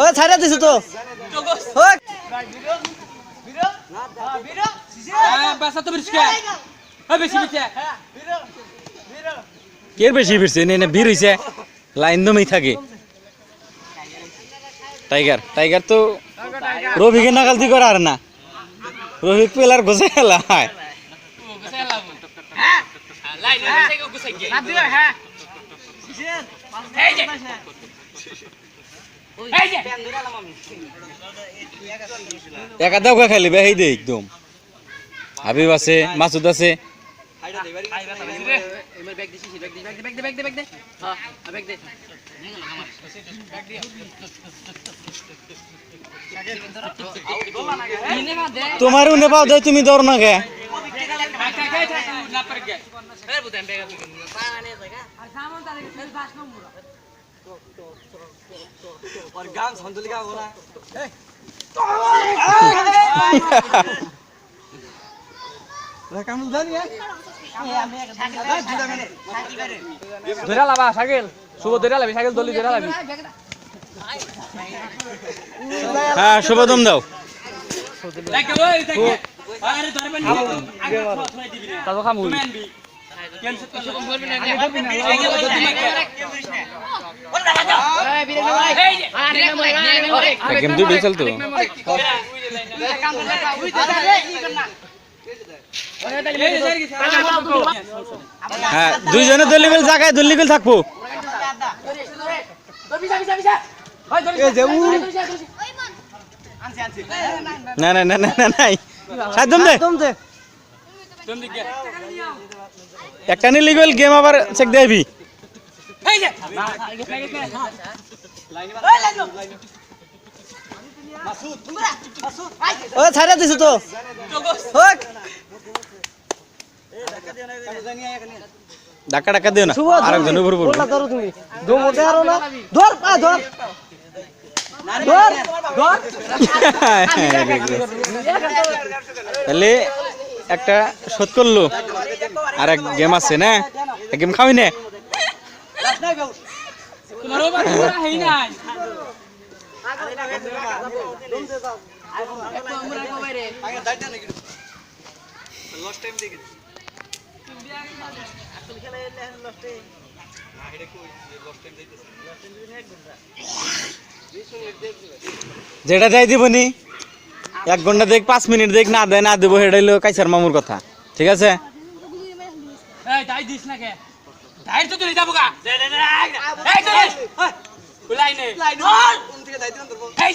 ও ছাড়া দিছো তো। কে বেশি ফিরছে লাইন দমেই থাকে। টাইগার টাইগার তো রফিকে নাকালতি করে আর না। রফিক পেলার গোসে খেলা হয় একা দাও খাইলি বে এই দে একদম। হাবিব আছে, মাসুদ আছে। তোমার উনে পাও দেয় তুমি দৌড় না গে গান সন্তলিকা ওরা ধরে লাবা সাইকেল শুভ ধরে লাবি সাইকেল দলি ধরে লাবি হ্যাঁ শুভদম দাও তারপর খামু গেম দুই হ্যাঁ দুইজনে দলিবেল জায়গায় দলিবেল থাকব। না না না না না নাই। দে দে। একটা নিলি গেল গেম আবার চেক দেবি ও ছাড়া দিছো তো। ধাক্কা টাক্কা দিও না। আরেকজন উপর বললা ধরো তুমি। আরও না। ধর পা ধর। ধর ধর। তাহলে একটা শোধ করল। আর এক গেম আছে না? এক গেম খাওয়াই না। তোমার ওবার হেই নাই। যেটা যাই দিবনি এক ঘণ্টা দেখ পাঁচ মিনিট দেখ না দেয় না দেবো সেটাই হলো কাইসার মামুর কথা। ঠিক আছে? এই